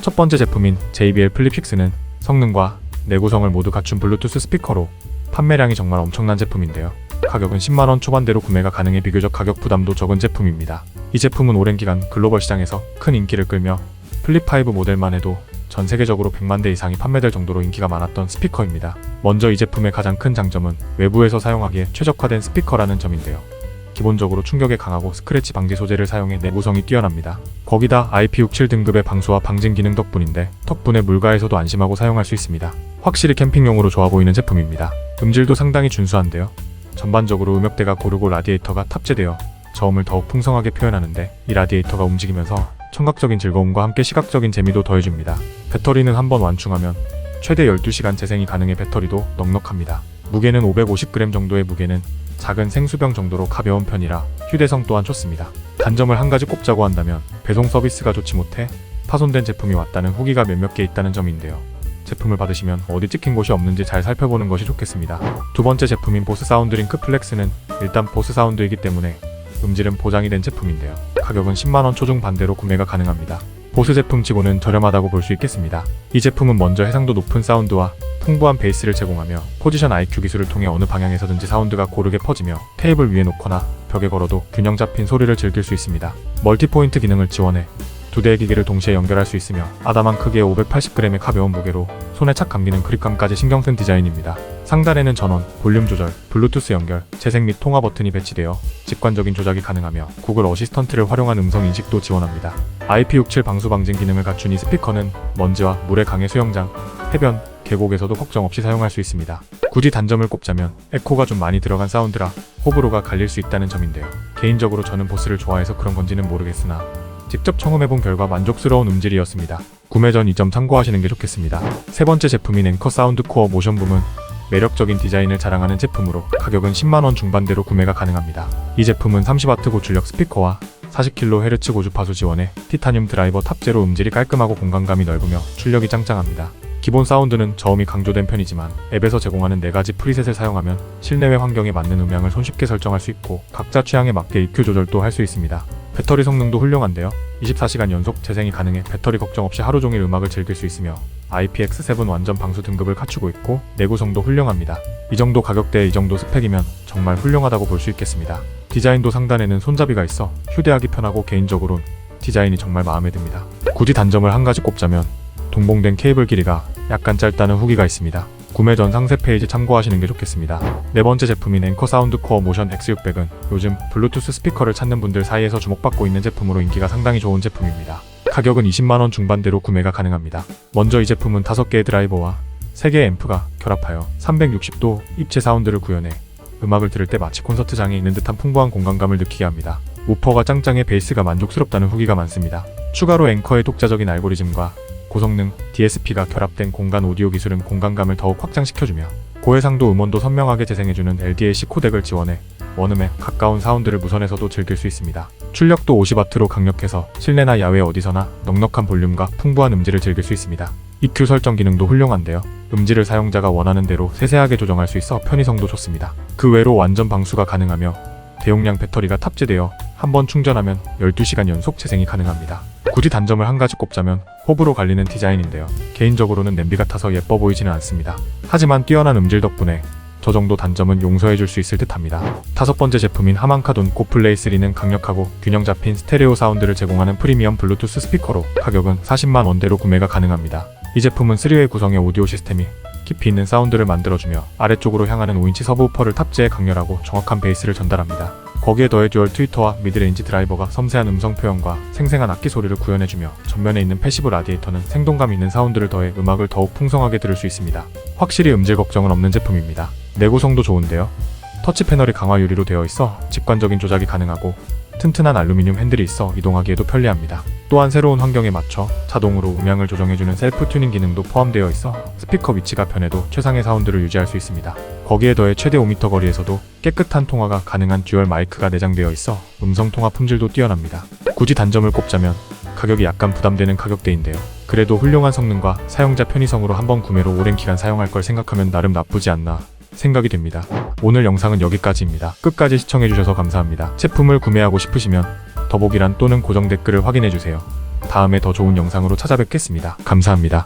첫 번째 제품인 JBL 플립 6는 성능과 내구성을 모두 갖춘 블루투스 스피커로 판매량이 정말 엄청난 제품인데요. 가격은 10만원 초반대로 구매가 가능해 비교적 가격 부담도 적은 제품입니다. 이 제품은 오랜 기간 글로벌 시장에서 큰 인기를 끌며 플립5 모델만 해도 전 세계적으로 100만 대 이상이 판매될 정도로 인기가 많았던 스피커입니다. 먼저 이 제품의 가장 큰 장점은 외부에서 사용하기에 최적화된 스피커라는 점인데요. 기본적으로 충격에 강하고 스크래치 방지 소재를 사용해 내구성이 뛰어납니다. 거기다 IP67 등급의 방수와 방진 기능 덕분인데 덕분에 물가에서도 안심하고 사용할 수 있습니다. 확실히 캠핑용으로 좋아 보이는 제품입니다. 음질도 상당히 준수한데요. 전반적으로 음역대가 고르고 라디에이터가 탑재되어 저음을 더욱 풍성하게 표현하는데 이 라디에이터가 움직이면서 청각적인 즐거움과 함께 시각적인 재미도 더해줍니다. 배터리는 한번 완충하면 최대 12시간 재생이 가능해 배터리도 넉넉합니다. 무게는 550g 정도의 무게는 작은 생수병 정도로 가벼운 편이라 휴대성 또한 좋습니다. 단점을 한 가지 꼽자고 한다면 배송 서비스가 좋지 못해 파손된 제품이 왔다는 후기가 몇몇 개 있다는 점인데요. 제품을 받으시면 어디 찍힌 곳이 없는지 잘 살펴보는 것이 좋겠습니다. 두 번째 제품인 보스 사운드 링크 플렉스는 일단 보스 사운드이기 때문에 음질은 보장이 된 제품인데요. 가격은 10만원 초중 반대로 구매가 가능합니다. 보스 제품치고는 저렴하다고 볼 수 있겠습니다. 이 제품은 먼저 해상도 높은 사운드와 풍부한 베이스를 제공하며 포지션 IQ 기술을 통해 어느 방향에서든지 사운드가 고르게 퍼지며 테이블 위에 놓거나 벽에 걸어도 균형 잡힌 소리를 즐길 수 있습니다. 멀티포인트 기능을 지원해 두 대의 기기를 동시에 연결할 수 있으며 아담한 크기의 580g의 가벼운 무게로 손에 착 감기는 그립감까지 신경 쓴 디자인입니다. 상단에는 전원, 볼륨 조절, 블루투스 연결, 재생 및 통화 버튼이 배치되어 직관적인 조작이 가능하며 구글 어시스턴트를 활용한 음성 인식도 지원합니다. IP67 방수 방진 기능을 갖춘 이 스피커는 먼지와 물의 강해 수영장, 해변, 계곡에서도 걱정 없이 사용할 수 있습니다. 굳이 단점을 꼽자면 에코가 좀 많이 들어간 사운드라 호불호가 갈릴 수 있다는 점인데요. 개인적으로 저는 보스를 좋아해서 그런 건지는 모르겠으나 직접 청음해본 결과 만족스러운 음질이었습니다. 구매 전 이 점 참고하시는 게 좋겠습니다. 세 번째 제품인 앵커 사운드 코어 모션붐은 매력적인 디자인을 자랑하는 제품으로 가격은 10만원 중반대로 구매가 가능합니다. 이 제품은 30W 고출력 스피커와 40kHz 고주파수 지원에 티타늄 드라이버 탑재로 음질이 깔끔하고 공간감이 넓으며 출력이 짱짱합니다. 기본 사운드는 저음이 강조된 편이지만 앱에서 제공하는 4가지 프리셋을 사용하면 실내외 환경에 맞는 음향을 손쉽게 설정할 수 있고 각자 취향에 맞게 EQ 조절도 할 수 있습니다. 배터리 성능도 훌륭한데요. 24시간 연속 재생이 가능해 배터리 걱정 없이 하루 종일 음악을 즐길 수 있으며 IPX7 완전 방수 등급을 갖추고 있고 내구성도 훌륭합니다. 이 정도 가격대에 이 정도 스펙이면 정말 훌륭하다고 볼 수 있겠습니다. 디자인도 상단에는 손잡이가 있어 휴대하기 편하고 개인적으로는 디자인이 정말 마음에 듭니다. 굳이 단점을 한 가지 꼽자면 동봉된 케이블 길이가 약간 짧다는 후기가 있습니다. 구매 전 상세 페이지 참고하시는 게 좋겠습니다. 네 번째 제품인 앵커 사운드 코어 모션 X600은 요즘 블루투스 스피커를 찾는 분들 사이에서 주목받고 있는 제품으로 인기가 상당히 좋은 제품입니다. 가격은 20만원 중반대로 구매가 가능합니다. 먼저 이 제품은 5개의 드라이버와 3개의 앰프가 결합하여 360도 입체 사운드를 구현해 음악을 들을 때 마치 콘서트장에 있는 듯한 풍부한 공간감을 느끼게 합니다. 우퍼가 짱짱해 베이스가 만족스럽다는 후기가 많습니다. 추가로 앵커의 독자적인 알고리즘과 고성능 DSP가 결합된 공간 오디오 기술은 공간감을 더욱 확장시켜주며 고해상도 음원도 선명하게 재생해주는 LDAC 코덱을 지원해 원음에 가까운 사운드를 무선에서도 즐길 수 있습니다. 출력도 50W로 강력해서 실내나 야외 어디서나 넉넉한 볼륨과 풍부한 음질을 즐길 수 있습니다. EQ 설정 기능도 훌륭한데요. 음질을 사용자가 원하는 대로 세세하게 조정할 수 있어 편의성도 좋습니다. 그 외로 완전 방수가 가능하며 대용량 배터리가 탑재되어 한 번 충전하면 12시간 연속 재생이 가능합니다. 굳이 단점을 한 가지 꼽자면 호불호 갈리는 디자인인데요. 개인적으로는 냄비 같아서 예뻐 보이지는 않습니다. 하지만 뛰어난 음질 덕분에 저 정도 단점은 용서해 줄 수 있을 듯 합니다. 다섯 번째 제품인 하만카돈 고플레이 3는 강력하고 균형 잡힌 스테레오 사운드를 제공하는 프리미엄 블루투스 스피커로 가격은 40만 원대로 구매가 가능합니다. 이 제품은 3웨이 구성의 오디오 시스템이 깊이 있는 사운드를 만들어주며 아래쪽으로 향하는 5인치 서브우퍼를 탑재해 강렬하고 정확한 베이스를 전달합니다. 거기에 더해 듀얼 트위터와 미드레인지 드라이버가 섬세한 음성 표현과 생생한 악기 소리를 구현해주며 전면에 있는 패시브 라디에이터는 생동감 있는 사운드를 더해 음악을 더욱 풍성하게 들을 수 있습니다. 확실히 음질 걱정은 없는 제품입니다. 내구성도 좋은데요. 터치 패널이 강화 유리로 되어 있어 직관적인 조작이 가능하고 튼튼한 알루미늄 핸들이 있어 이동하기에도 편리합니다. 또한 새로운 환경에 맞춰 자동으로 음향을 조정해주는 셀프 튜닝 기능도 포함되어 있어 스피커 위치가 변해도 최상의 사운드를 유지할 수 있습니다. 거기에 더해 최대 5m 거리에서도 깨끗한 통화가 가능한 듀얼 마이크가 내장되어 있어 음성 통화 품질도 뛰어납니다. 굳이 단점을 꼽자면 가격이 약간 부담되는 가격대인데요. 그래도 훌륭한 성능과 사용자 편의성으로 한번 구매로 오랜 기간 사용할 걸 생각하면 나름 나쁘지 않나 생각이 됩니다. 오늘 영상은 여기까지입니다. 끝까지 시청해주셔서 감사합니다. 제품을 구매하고 싶으시면 더보기란 또는 고정 댓글을 확인해주세요. 다음에 더 좋은 영상으로 찾아뵙겠습니다. 감사합니다.